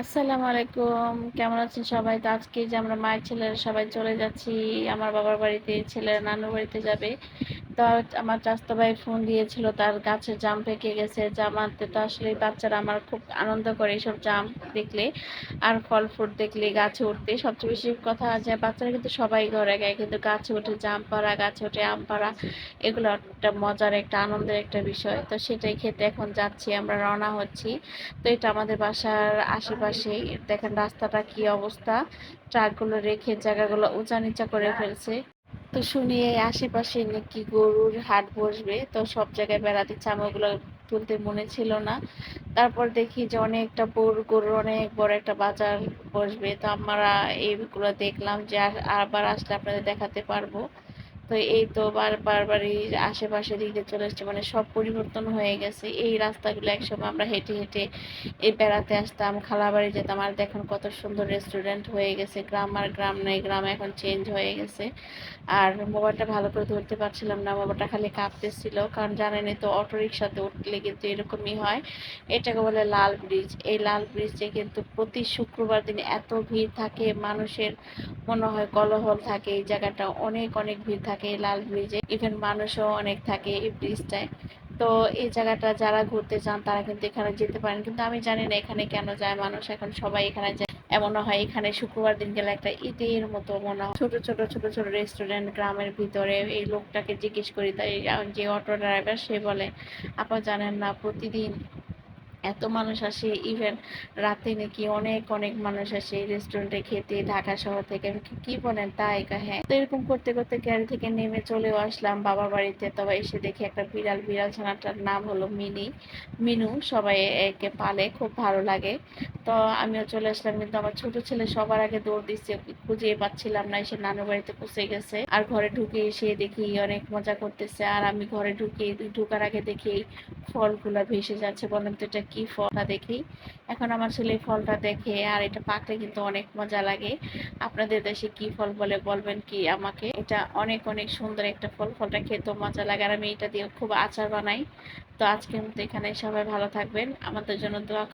আসসালামু আলাইকুম। কেমন আছেন সবাই? তো আজকে যে আমরা মায়ের ছেলেরা সবাই চলে যাচ্ছি, আমার বাবার বাড়িতে, ছেলেরা নানুর বাড়িতে যাবে। তো আমার চাস্তো ভাই ফোন দিয়েছিল, তার গাছের জাম পেকে গেছে। জাম আনতে তো আসলে বাচ্চারা আমার খুব আনন্দ করে এইসব জাম দেখলে, আর ফল ফ্রুট দেখলে, গাছে উঠতে। সবচেয়ে বেশি কথা আছে বাচ্চারা কিন্তু সবাই ঘরে গায়ে, কিন্তু গাছে উঠে জাম পাড়া, গাছে উঠে আম পাড়া, এগুলো একটা মজার, একটা আনন্দের একটা বিষয়। তো সেটাই খেতে এখন যাচ্ছি, আমরা রওনা হচ্ছি। তো এটা আমাদের বাসার আশেপাশে দেখেন রাস্তাটা কি অবস্থা। ট্রাকগুলো রেখে জায়গাগুলো উঁচা নিচা করে ফেলছে। তো শুনি এই আশেপাশে নাকি গরুর হাট বসবে। তো সব জায়গায় বেড়াতে ওগুলো তুলতে মনে ছিল না। তারপর দেখি যে অনেকটা বড় গরুর অনেক বড় একটা বাজার বসবে। তো আমরা এইগুলো দেখলাম যে আবার আসলে আপনাদের দেখাতে পারব। তো এই তো বারবার বাড়ির আশেপাশে দিকে চলে এসছে মানে সব পরিবর্তন হয়ে গেছে। এই রাস্তাগুলো একসময় আমরা হেঁটে হেঁটে এই বেড়াতে আসতাম, খালাবাড়ি যেতাম, আর দেখুন কত সুন্দর রেস্টুরেন্ট হয়ে গেছে। গ্রাম আর গ্রাম নেই গ্রাম এখন চেঞ্জ হয়ে গেছে। আর মোবাইলটা ভালো করে ধরতে পারছিলাম না, মোবাইলটা খালি কাঁপতেছিল। কারণ জানেনই তো অটো রিক্সাতে উঠলে কিন্তু এরকমই হয়। এটাকে বলে লাল ব্রিজ এই লাল ব্রিজে কিন্তু প্রতি শুক্রবার দিন এত ভিড় থাকে, মানুষের মনে হয় কলহল থাকে। এই জায়গাটা অনেক অনেক ভিড় থাকে। এই লাল ব্রিজে। ইভেন মানুষও অনেক থাকে এই ব্রিজটায়। তো এই জায়গাটা যারা ঘুরতে চান, তারা কিন্তু এখানে যেতে পারেন। কিন্তু আমি জানি না এখানে কেন যায় মানুষ। এখন সবাই এখানে যায়। এমন হয় এখানে শুক্রবার দিন গেলে একটা ঈদের মতো মনে হয়। ছোট ছোট ছোট ছোট রেস্টুরেন্ট গ্রামের ভিতরে এই লোকটাকে জিজ্ঞেস করি, তাই যে অটো ড্রাইভার সে বলে, আপা জানেন না প্রতিদিন এত মানুষ আসে ইভেন রাতে নাকি অনেক অনেক মানুষ আসে রেস্টুরেন্টে খেতে, ঢাকা শহর থেকে। কি বলেন তাই? হ্যাঁ। তো এরকম করতে করতে গাড়ি থেকে নেমে চলেও আসলাম বাবার বাড়িতে। তবে এসে দেখি একটা বিড়াল বিড়াল ছানাটার নাম হলো মিনি। মিনু, সবাই একে পালে, খুব ভালো লাগে। তো আমিও চলে আসলাম, কিন্তু আমার ছোট ছেলে সবার আগে দৌড় দিচ্ছে। খুঁজে পাচ্ছিলাম না, এসে নানু বাড়িতে পৌঁছে গেছে। আর ঘরে ঢুকে এসে দেখি অনেক মজা করতেছে। আর আমি ঘরে ঢুকে, ঢুকার আগে দেখি ফলগুলা ভেসে যাচ্ছে। বলেন তো এটা কি ফলটা দেখি। এখন আমার ছেলে ফলটা দেখে, আর এটা পাকলে কিন্তু অনেক মজা লাগে। আপনাদের দেশে কি ফল বলে বলবেন কি আমাকে? এটা অনেক অনেক সুন্দর একটা ফল, ফলটা খেতেও মজা লাগে। আর আমি এটা দিয়ে খুব আচার বানাই। তো আজকের মতো এখানে সবাই ভালো থাকবেন। আমাদের জন্য দোয়া